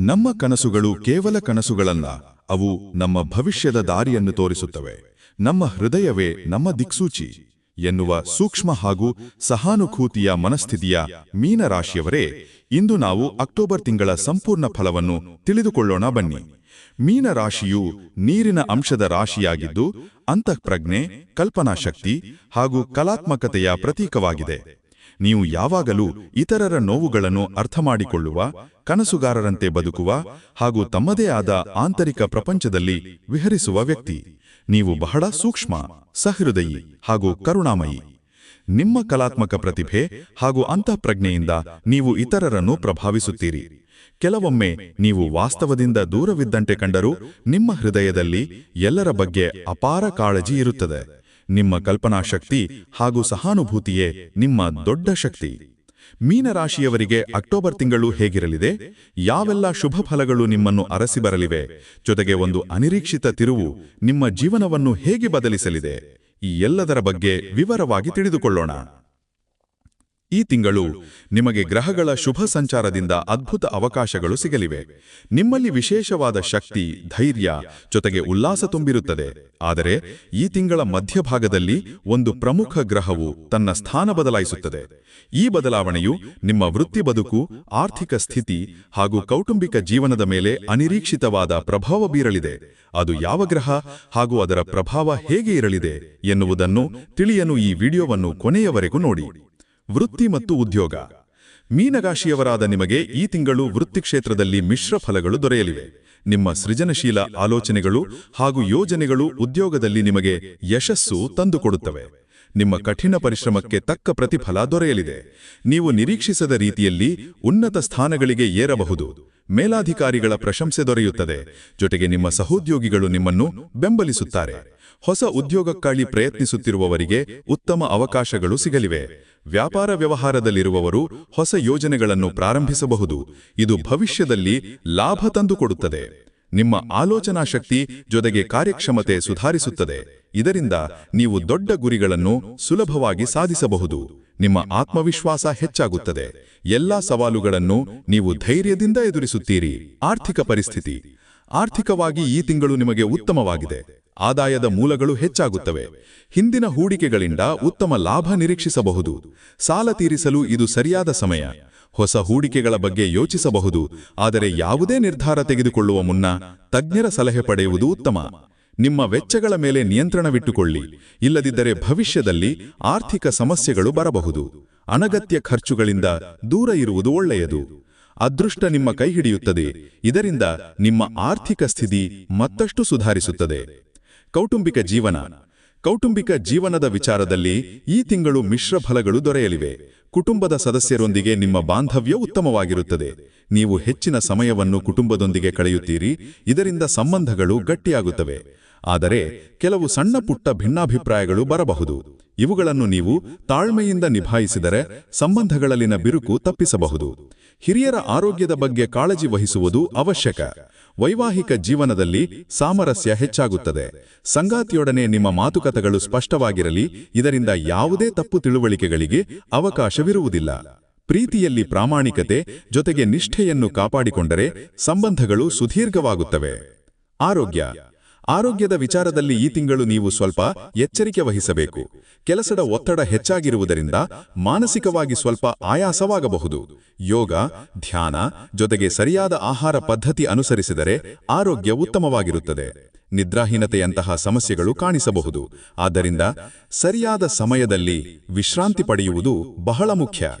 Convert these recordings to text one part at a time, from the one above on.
ನಮ್ಮ ಕನಸುಗಳು ಕೇವಲ ಕನಸುಗಳಲ್ಲ, ಅವು ನಮ್ಮ ಭವಿಷ್ಯದ ದಾರಿಯನ್ನು ತೋರಿಸುತ್ತವೆ. ನಮ್ಮ ಹೃದಯವೇ ನಮ್ಮ ದಿಕ್ಸೂಚಿ ಎನ್ನುವ ಸೂಕ್ಷ್ಮ ಹಾಗೂ ಸಹಾನುಭೂತಿಯ ಮನಸ್ಥಿತಿಯ ಮೀನರಾಶಿಯವರೇ, ಇಂದು ನಾವು ಅಕ್ಟೋಬರ್ ತಿಂಗಳ ಸಂಪೂರ್ಣ ಫಲವನ್ನು ತಿಳಿದುಕೊಳ್ಳೋಣ ಬನ್ನಿ. ಮೀನರಾಶಿಯು ನೀರಿನ ಅಂಶದ ರಾಶಿಯಾಗಿದ್ದು, ಅಂತಃಪ್ರಜ್ಞೆ, ಕಲ್ಪನಾಶಕ್ತಿ ಹಾಗೂ ಕಲಾತ್ಮಕತೆಯ ಪ್ರತೀಕವಾಗಿದೆ. ನೀವು ಯಾವಾಗಲೂ ಇತರರ ನೋವುಗಳನ್ನು ಅರ್ಥಮಾಡಿಕೊಳ್ಳುವ, ಕನಸುಗಾರರಂತೆ ಬದುಕುವ ಹಾಗೂ ತಮ್ಮದೇ ಆದ ಆಂತರಿಕ ಪ್ರಪಂಚದಲ್ಲಿ ವಿಹರಿಸುವ ವ್ಯಕ್ತಿ. ನೀವು ಬಹಳ ಸೂಕ್ಷ್ಮ, ಸಹೃದಯಿ ಹಾಗೂ ಕರುಣಾಮಯಿ. ನಿಮ್ಮ ಕಲಾತ್ಮಕ ಪ್ರತಿಭೆ ಹಾಗೂ ಅಂತಃಪ್ರಜ್ಞೆಯಿಂದ ನೀವು ಇತರರನ್ನು ಪ್ರಭಾವಿಸುತ್ತೀರಿ. ಕೆಲವೊಮ್ಮೆ ನೀವು ವಾಸ್ತವದಿಂದ ದೂರವಿದ್ದಂತೆ ಕಂಡರೂ ನಿಮ್ಮ ಹೃದಯದಲ್ಲಿ ಎಲ್ಲರ ಬಗ್ಗೆ ಅಪಾರ ಕಾಳಜಿ ಇರುತ್ತದೆ. ನಿಮ್ಮ ಕಲ್ಪನಾಶಕ್ತಿ ಹಾಗೂ ಸಹಾನುಭೂತಿಯೇ ನಿಮ್ಮ ದೊಡ್ಡ ಶಕ್ತಿ. ಮೀನರಾಶಿಯವರಿಗೆ ಅಕ್ಟೋಬರ್ ತಿಂಗಳು ಹೇಗಿರಲಿದೆ? ಯಾವೆಲ್ಲ ಶುಭ ಫಲಗಳು ನಿಮ್ಮನ್ನು ಅರಸಿ ಬರಲಿವೆ? ಜೊತೆಗೆ ಒಂದು ಅನಿರೀಕ್ಷಿತ ತಿರುವು ನಿಮ್ಮ ಜೀವನವನ್ನು ಹೇಗೆ ಬದಲಿಸಲಿದೆ? ಈ ಎಲ್ಲದರ ಬಗ್ಗೆ ವಿವರವಾಗಿ ತಿಳಿದುಕೊಳ್ಳೋಣ. ಈ ತಿಂಗಳು ನಿಮಗೆ ಗ್ರಹಗಳ ಶುಭ ಸಂಚಾರದಿಂದ ಅದ್ಭುತ ಅವಕಾಶಗಳು ಸಿಗಲಿವೆ. ನಿಮ್ಮಲ್ಲಿ ವಿಶೇಷವಾದ ಶಕ್ತಿ, ಧೈರ್ಯ ಜೊತೆಗೆ ಉಲ್ಲಾಸ ತುಂಬಿರುತ್ತದೆ. ಆದರೆ ಈ ತಿಂಗಳ ಮಧ್ಯಭಾಗದಲ್ಲಿ ಒಂದು ಪ್ರಮುಖ ಗ್ರಹವು ತನ್ನ ಸ್ಥಾನ ಬದಲಾಯಿಸುತ್ತದೆ. ಈ ಬದಲಾವಣೆಯು ನಿಮ್ಮ ವೃತ್ತಿ ಬದುಕು, ಆರ್ಥಿಕ ಸ್ಥಿತಿ ಹಾಗೂ ಕೌಟುಂಬಿಕ ಜೀವನದ ಮೇಲೆ ಅನಿರೀಕ್ಷಿತವಾದ ಪ್ರಭಾವ ಬೀರಲಿದೆ. ಅದು ಯಾವ ಗ್ರಹ ಹಾಗೂ ಅದರ ಪ್ರಭಾವ ಹೇಗೆ ಇರಲಿದೆ ಎನ್ನುವುದನ್ನು ತಿಳಿಯಲು ಈ ವಿಡಿಯೋವನ್ನು ಕೊನೆಯವರೆಗೂ ನೋಡಿ. ವೃತ್ತಿ ಮತ್ತು ಉದ್ಯೋಗ. ಮೀನಗಾಶಿಯವರಾದ ನಿಮಗೆ ಈ ತಿಂಗಳು ವೃತ್ತಿ ಕ್ಷೇತ್ರದಲ್ಲಿ ಮಿಶ್ರ ಫಲಗಳು ದೊರೆಯಲಿವೆ. ನಿಮ್ಮ ಸೃಜನಶೀಲ ಆಲೋಚನೆಗಳು ಹಾಗೂ ಯೋಜನೆಗಳು ಉದ್ಯೋಗದಲ್ಲಿ ನಿಮಗೆ ಯಶಸ್ಸು ತಂದುಕೊಡುತ್ತವೆ. ನಿಮ್ಮ ಕಠಿಣ ಪರಿಶ್ರಮಕ್ಕೆ ತಕ್ಕ ಪ್ರತಿಫಲ ದೊರೆಯಲಿದೆ. ನೀವು ನಿರೀಕ್ಷಿಸದ ರೀತಿಯಲ್ಲಿ ಉನ್ನತ ಸ್ಥಾನಗಳಿಗೆ ಏರಬಹುದು. ಮೇಲಾಧಿಕಾರಿಗಳ ಪ್ರಶಂಸೆ ದೊರೆಯುತ್ತದೆ. ಜೊತೆಗೆ ನಿಮ್ಮ ಸಹೋದ್ಯೋಗಿಗಳು ನಿಮ್ಮನ್ನು ಬೆಂಬಲಿಸುತ್ತಾರೆ. ಹೊಸ ಉದ್ಯೋಗಕ್ಕಾಗಿ ಪ್ರಯತ್ನಿಸುತ್ತಿರುವವರಿಗೆ ಉತ್ತಮ ಅವಕಾಶಗಳು ಸಿಗಲಿವೆ. ವ್ಯಾಪಾರ ವ್ಯವಹಾರದಲ್ಲಿರುವವರು ಹೊಸ ಯೋಜನೆಗಳನ್ನು ಪ್ರಾರಂಭಿಸಬಹುದು. ಇದು ಭವಿಷ್ಯದಲ್ಲಿ ಲಾಭ ತಂದುಕೊಡುತ್ತದೆ ನಿಮ್ಮ ಆಲೋಚನಾ ಶಕ್ತಿ ಜೊತೆಗೆ ಕಾರ್ಯಕ್ಷಮತೆ ಸುಧಾರಿಸುತ್ತದೆ. ಇದರಿಂದ ನೀವು ದೊಡ್ಡ ಗುರಿಗಳನ್ನು ಸುಲಭವಾಗಿ ಸಾಧಿಸಬಹುದು. ನಿಮ್ಮ ಆತ್ಮವಿಶ್ವಾಸ ಹೆಚ್ಚಾಗುತ್ತದೆ. ಎಲ್ಲಾ ಸವಾಲುಗಳನ್ನು ನೀವು ಧೈರ್ಯದಿಂದ ಎದುರಿಸುತ್ತೀರಿ. ಆರ್ಥಿಕ ಪರಿಸ್ಥಿತಿ. ಆರ್ಥಿಕವಾಗಿ ಈ ತಿಂಗಳು ನಿಮಗೆ ಉತ್ತಮವಾಗಿದೆ. ಆದಾಯದ ಮೂಲಗಳು ಹೆಚ್ಚಾಗುತ್ತವೆ. ಹಿಂದಿನ ಹೂಡಿಕೆಗಳಿಂದ ಉತ್ತಮ ಲಾಭ ನಿರೀಕ್ಷಿಸಬಹುದು. ಸಾಲ ತೀರಿಸಲು ಇದು ಸರಿಯಾದ ಸಮಯ. ಹೊಸ ಹೂಡಿಕೆಗಳ ಬಗ್ಗೆ ಯೋಚಿಸಬಹುದು. ಆದರೆ ಯಾವುದೇ ನಿರ್ಧಾರ ತೆಗೆದುಕೊಳ್ಳುವ ಮುನ್ನ ತಜ್ಞರ ಸಲಹೆ ಪಡೆಯುವುದು ಉತ್ತಮ. ನಿಮ್ಮ ವೆಚ್ಚಗಳ ಮೇಲೆ ನಿಯಂತ್ರಣವಿಟ್ಟುಕೊಳ್ಳಿ. ಇಲ್ಲದಿದ್ದರೆ ಭವಿಷ್ಯದಲ್ಲಿ ಆರ್ಥಿಕ ಸಮಸ್ಯೆಗಳು ಬರಬಹುದು. ಅನಗತ್ಯ ಖರ್ಚುಗಳಿಂದ ದೂರ ಇರುವುದು ಒಳ್ಳೆಯದು. ಅದೃಷ್ಟ ನಿಮ್ಮ ಕೈ ಹಿಡಿಯುತ್ತದೆ. ಇದರಿಂದ ನಿಮ್ಮ ಆರ್ಥಿಕ ಸ್ಥಿತಿ ಮತ್ತಷ್ಟು ಸುಧಾರಿಸುತ್ತದೆ. ಕೌಟುಂಬಿಕ ಜೀವನ. ಕೌಟುಂಬಿಕ ಜೀವನದ ವಿಚಾರದಲ್ಲಿ ಈ ತಿಂಗಳು ಮಿಶ್ರ ಫಲಗಳು ದೊರೆಯಲಿವೆ. ಕುಟುಂಬದ ಸದಸ್ಯರೊಂದಿಗೆ ನಿಮ್ಮ ಬಾಂಧವ್ಯ ಉತ್ತಮವಾಗಿರುತ್ತದೆ. ನೀವು ಹೆಚ್ಚಿನ ಸಮಯವನ್ನು ಕುಟುಂಬದೊಂದಿಗೆ ಕಳೆಯುತ್ತೀರಿ. ಇದರಿಂದ ಸಂಬಂಧಗಳು ಗಟ್ಟಿಯಾಗುತ್ತವೆ. ಆದರೆ ಕೆಲವು ಸಣ್ಣ ಪುಟ್ಟ ಭಿನ್ನಾಭಿಪ್ರಾಯಗಳು ಬರಬಹುದು. ಇವುಗಳನ್ನು ನೀವು ತಾಳ್ಮೆಯಿಂದ ನಿಭಾಯಿಸಿದರೆ ಸಂಬಂಧಗಳಲ್ಲಿನ ಬಿರುಕು ತಪ್ಪಿಸಬಹುದು. ಹಿರಿಯರ ಆರೋಗ್ಯದ ಬಗ್ಗೆ ಕಾಳಜಿ ವಹಿಸುವುದು ಅವಶ್ಯಕ. ವೈವಾಹಿಕ ಜೀವನದಲ್ಲಿ ಸಾಮರಸ್ಯ ಹೆಚ್ಚಾಗುತ್ತದೆ. ಸಂಗಾತಿಯೊಡನೆ ನಿಮ್ಮ ಮಾತುಕತೆಗಳು ಸ್ಪಷ್ಟವಾಗಿರಲಿ, ಇದರಿಂದ ಯಾವುದೇ ತಪ್ಪು ತಿಳುವಳಿಕೆಗಳಿಗೆ ಅವಕಾಶವಿರುವುದಿಲ್ಲ. ಪ್ರೀತಿಯಲ್ಲಿ ಪ್ರಾಮಾಣಿಕತೆ, ಜೊತೆಗೆ ನಿಷ್ಠೆಯನ್ನು ಕಾಪಾಡಿಕೊಂಡರೆ ಸಂಬಂಧಗಳು ಸುದೀರ್ಘವಾಗುತ್ತವೆ. ಆರೋಗ್ಯ. ಆರೋಗ್ಯದ ವಿಚಾರದಲ್ಲಿ ಈ ತಿಂಗಳು ನೀವು ಸ್ವಲ್ಪ ಎಚ್ಚರಿಕೆ ವಹಿಸಬೇಕು. ಕೆಲಸದ ಒತ್ತಡ ಹೆಚ್ಚಾಗಿರುವುದರಿಂದ ಮಾನಸಿಕವಾಗಿ ಸ್ವಲ್ಪ ಆಯಾಸವಾಗಬಹುದು. ಯೋಗ, ಧ್ಯಾನ ಜೊತೆಗೆ ಸರಿಯಾದ ಆಹಾರ ಪದ್ಧತಿ ಅನುಸರಿಸಿದರೆ ಆರೋಗ್ಯ ಉತ್ತಮವಾಗಿರುತ್ತದೆ. ನಿದ್ರಾಹೀನತೆಯಂತಹ ಸಮಸ್ಯೆಗಳು ಕಾಣಿಸಬಹುದು. ಆದ್ದರಿಂದ ಸರಿಯಾದ ಸಮಯದಲ್ಲಿ ವಿಶ್ರಾಂತಿ ಪಡೆಯುವುದು ಬಹಳ ಮುಖ್ಯ.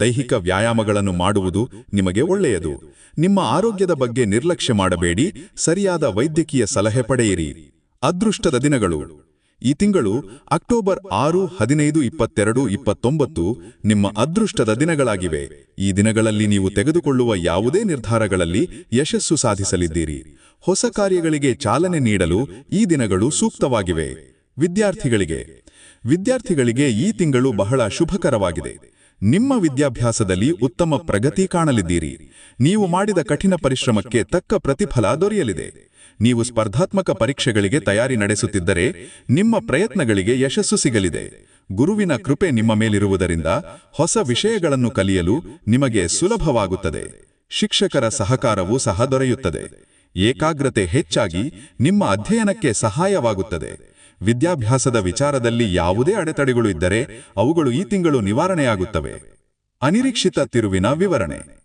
ದೈಹಿಕ ವ್ಯಾಯಾಮಗಳನ್ನು ಮಾಡುವುದು ನಿಮಗೆ ಒಳ್ಳೆಯದು. ನಿಮ್ಮ ಆರೋಗ್ಯದ ಬಗ್ಗೆ ನಿರ್ಲಕ್ಷ್ಯ ಮಾಡಬೇಡಿ. ಸರಿಯಾದ ವೈದ್ಯಕೀಯ ಸಲಹೆ ಪಡೆಯಿರಿ. ಅದೃಷ್ಟದ ದಿನಗಳು. ಈ ತಿಂಗಳು ಅಕ್ಟೋಬರ್ ಆರು, ಹದಿನೈದು, ಇಪ್ಪತ್ತೆರಡು, ಇಪ್ಪತ್ತೊಂಬತ್ತು ನಿಮ್ಮ ಅದೃಷ್ಟದ ದಿನಗಳಾಗಿವೆ. ಈ ದಿನಗಳಲ್ಲಿ ನೀವು ತೆಗೆದುಕೊಳ್ಳುವ ಯಾವುದೇ ನಿರ್ಧಾರಗಳಲ್ಲಿ ಯಶಸ್ಸು ಸಾಧಿಸಲಿದ್ದೀರಿ. ಹೊಸ ಕಾರ್ಯಗಳಿಗೆ ಚಾಲನೆ ನೀಡಲು ಈ ದಿನಗಳು ಸೂಕ್ತವಾಗಿವೆ. ವಿದ್ಯಾರ್ಥಿಗಳಿಗೆ. ವಿದ್ಯಾರ್ಥಿಗಳಿಗೆ ಈ ತಿಂಗಳು ಬಹಳ ಶುಭಕರವಾಗಿದೆ. ನಿಮ್ಮ ವಿದ್ಯಾಭ್ಯಾಸದಲ್ಲಿ ಉತ್ತಮ ಪ್ರಗತಿ ಕಾಣಲಿದ್ದೀರಿ. ನೀವು ಮಾಡಿದ ಕಠಿಣ ಪರಿಶ್ರಮಕ್ಕೆ ತಕ್ಕ ಪ್ರತಿಫಲ ದೊರೆಯಲಿದೆ. ನೀವು ಸ್ಪರ್ಧಾತ್ಮಕ ಪರೀಕ್ಷೆಗಳಿಗೆ ತಯಾರಿ ನಡೆಸುತ್ತಿದ್ದರೆ ನಿಮ್ಮ ಪ್ರಯತ್ನಗಳಿಗೆ ಯಶಸ್ಸು ಸಿಗಲಿದೆ. ಗುರುವಿನ ಕೃಪೆ ನಿಮ್ಮ ಮೇಲಿರುವುದರಿಂದ ಹೊಸ ವಿಷಯಗಳನ್ನು ಕಲಿಯಲು ನಿಮಗೆ ಸುಲಭವಾಗುತ್ತದೆ. ಶಿಕ್ಷಕರ ಸಹಕಾರವೂ ಸಹ ದೊರೆಯುತ್ತದೆ. ಏಕಾಗ್ರತೆ ಹೆಚ್ಚಾಗಿ ನಿಮ್ಮ ಅಧ್ಯಯನಕ್ಕೆ ಸಹಾಯವಾಗುತ್ತದೆ. ವಿದ್ಯಾಭ್ಯಾಸದ ವಿಚಾರದಲ್ಲಿ ಯಾವುದೇ ಅಡೆತಡೆಗಳು ಇದ್ದರೆ ಅವುಗಳು ಈ ತಿಂಗಳು ನಿವಾರಣೆಯಾಗುತ್ತವೆ. ಅನಿರೀಕ್ಷಿತ ತಿರುವಿನ ವಿವರಣೆ.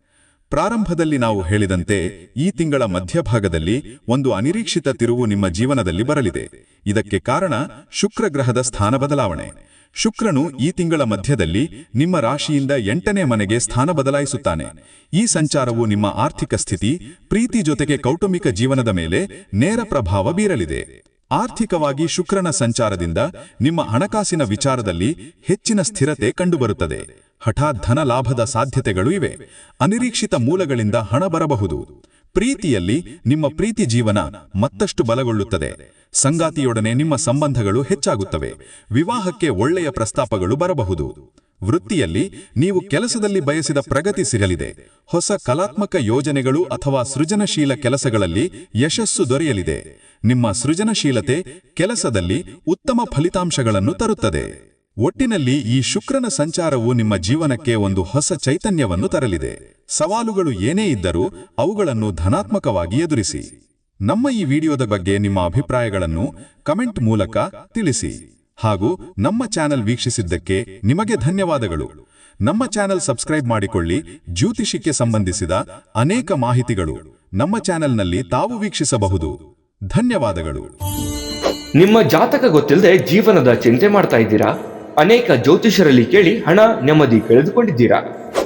ಪ್ರಾರಂಭದಲ್ಲಿ ನಾವು ಹೇಳಿದಂತೆ ಈ ತಿಂಗಳ ಮಧ್ಯಭಾಗದಲ್ಲಿ ಒಂದು ಅನಿರೀಕ್ಷಿತ ತಿರುವು ನಿಮ್ಮ ಜೀವನದಲ್ಲಿ ಬರಲಿದೆ. ಇದಕ್ಕೆ ಕಾರಣ ಶುಕ್ರ ಗ್ರಹದ ಸ್ಥಾನ ಬದಲಾವಣೆ. ಶುಕ್ರನು ಈ ತಿಂಗಳ ಮಧ್ಯದಲ್ಲಿ ನಿಮ್ಮ ರಾಶಿಯಿಂದ ಎಂಟನೇ ಮನೆಗೆ ಸ್ಥಾನ ಬದಲಾಯಿಸುತ್ತಾನೆ. ಈ ಸಂಚಾರವು ನಿಮ್ಮ ಆರ್ಥಿಕ ಸ್ಥಿತಿ, ಪ್ರೀತಿ ಜೊತೆಗೆ ಕೌಟುಂಬಿಕ ಜೀವನದ ಮೇಲೆ ನೇರ ಪ್ರಭಾವ ಬೀರಲಿದೆ. ಆರ್ಥಿಕವಾಗಿ ಶುಕ್ರನ ಸಂಚಾರದಿಂದ ನಿಮ್ಮ ಹಣಕಾಸಿನ ವಿಚಾರದಲ್ಲಿ ಹೆಚ್ಚಿನ ಸ್ಥಿರತೆ ಕಂಡುಬರುತ್ತದೆ. ಹಠಾತ್ ಧನ ಲಾಭದ ಸಾಧ್ಯತೆಗಳು ಇವೆ. ಅನಿರೀಕ್ಷಿತ ಮೂಲಗಳಿಂದ ಹಣ ಬರಬಹುದು. ಪ್ರೀತಿಯಲ್ಲಿ ನಿಮ್ಮ ಪ್ರೀತಿ ಜೀವನ ಮತ್ತಷ್ಟು ಬಲಗೊಳ್ಳುತ್ತದೆ. ಸಂಗಾತಿಯೊಡನೆ ನಿಮ್ಮ ಸಂಬಂಧಗಳು ಹೆಚ್ಚಾಗುತ್ತವೆ. ವಿವಾಹಕ್ಕೆ ಒಳ್ಳೆಯ ಪ್ರಸ್ತಾಪಗಳು ಬರಬಹುದು. ವೃತ್ತಿಯಲ್ಲಿ ನೀವು ಕೆಲಸದಲ್ಲಿ ಬಯಸಿದ ಪ್ರಗತಿ ಸಿಗಲಿದೆ. ಹೊಸ ಕಲಾತ್ಮಕ ಯೋಜನೆಗಳು ಅಥವಾ ಸೃಜನಶೀಲ ಕೆಲಸಗಳಲ್ಲಿ ಯಶಸ್ಸು ದೊರೆಯಲಿದೆ. ನಿಮ್ಮ ಸೃಜನಶೀಲತೆ ಕೆಲಸದಲ್ಲಿ ಉತ್ತಮ ಫಲಿತಾಂಶಗಳನ್ನು ತರುತ್ತದೆ. ಒಟ್ಟಿನಲ್ಲಿ ಈ ಶುಕ್ರನ ಸಂಚಾರವು ನಿಮ್ಮ ಜೀವನಕ್ಕೆ ಒಂದು ಹೊಸ ಚೈತನ್ಯವನ್ನು ತರಲಿದೆ. ಸವಾಲುಗಳು ಏನೇ ಇದ್ದರೂ ಅವುಗಳನ್ನು ಧನಾತ್ಮಕವಾಗಿ ಎದುರಿಸಿ. ನಮ್ಮ ಈ ವಿಡಿಯೋದ ಬಗ್ಗೆ ನಿಮ್ಮ ಅಭಿಪ್ರಾಯಗಳನ್ನು ಕಮೆಂಟ್ ಮೂಲಕ ತಿಳಿಸಿ. ಹಾಗೂ ನಮ್ಮ ಚಾನೆಲ್ ವೀಕ್ಷಿಸಿದ್ದಕ್ಕೆ ನಿಮಗೆ ಧನ್ಯವಾದಗಳು. ನಮ್ಮ ಚಾನೆಲ್ ಸಬ್ಸ್ಕ್ರೈಬ್ ಮಾಡಿಕೊಳ್ಳಿ. ಜ್ಯೋತಿಷಿಕ್ಕೆ ಸಂಬಂಧಿಸಿದ ಅನೇಕ ಮಾಹಿತಿಗಳು ನಮ್ಮ ಚಾನೆಲ್ನಲ್ಲಿ ತಾವು ವೀಕ್ಷಿಸಬಹುದು. ಧನ್ಯವಾದಗಳು. ನಿಮ್ಮ ಜಾತಕ ಗೊತ್ತಿಲ್ಲದೆ ಜೀವನದ ಚಿಂತೆ ಮಾಡ್ತಾ ಇದ್ದೀರಾ? ಅನೇಕ ಜ್ಯೋತಿಷರಲ್ಲಿ ಕೇಳಿ ಹಣ ನೆಮ್ಮದಿ ಕಳೆದುಕೊಂಡಿದ್ದೀರಾ?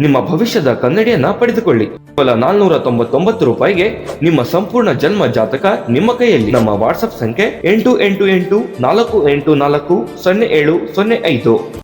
ನಿಮ್ಮ ಭವಿಷ್ಯದ ಕನ್ನಡಿಯನ್ನ ಪಡೆದುಕೊಳ್ಳಿ. ಕೇವಲ ನಾಲ್ನೂರ ತೊಂಬತ್ತೊಂಬತ್ತು ರೂಪಾಯಿಗೆ ನಿಮ್ಮ ಸಂಪೂರ್ಣ ಜನ್ಮ ಜಾತಕ ನಿಮ್ಮ ಕೈಯಲ್ಲಿ. ನಮ್ಮ ವಾಟ್ಸ್ಆಪ್ ಸಂಖ್ಯೆ ಎಂಟು ಎಂಟು ಎಂಟು ನಾಲ್ಕು ಎಂಟು ನಾಲ್ಕು ಸೊನ್ನೆ ಏಳು ಸೊನ್ನೆ ಐದು.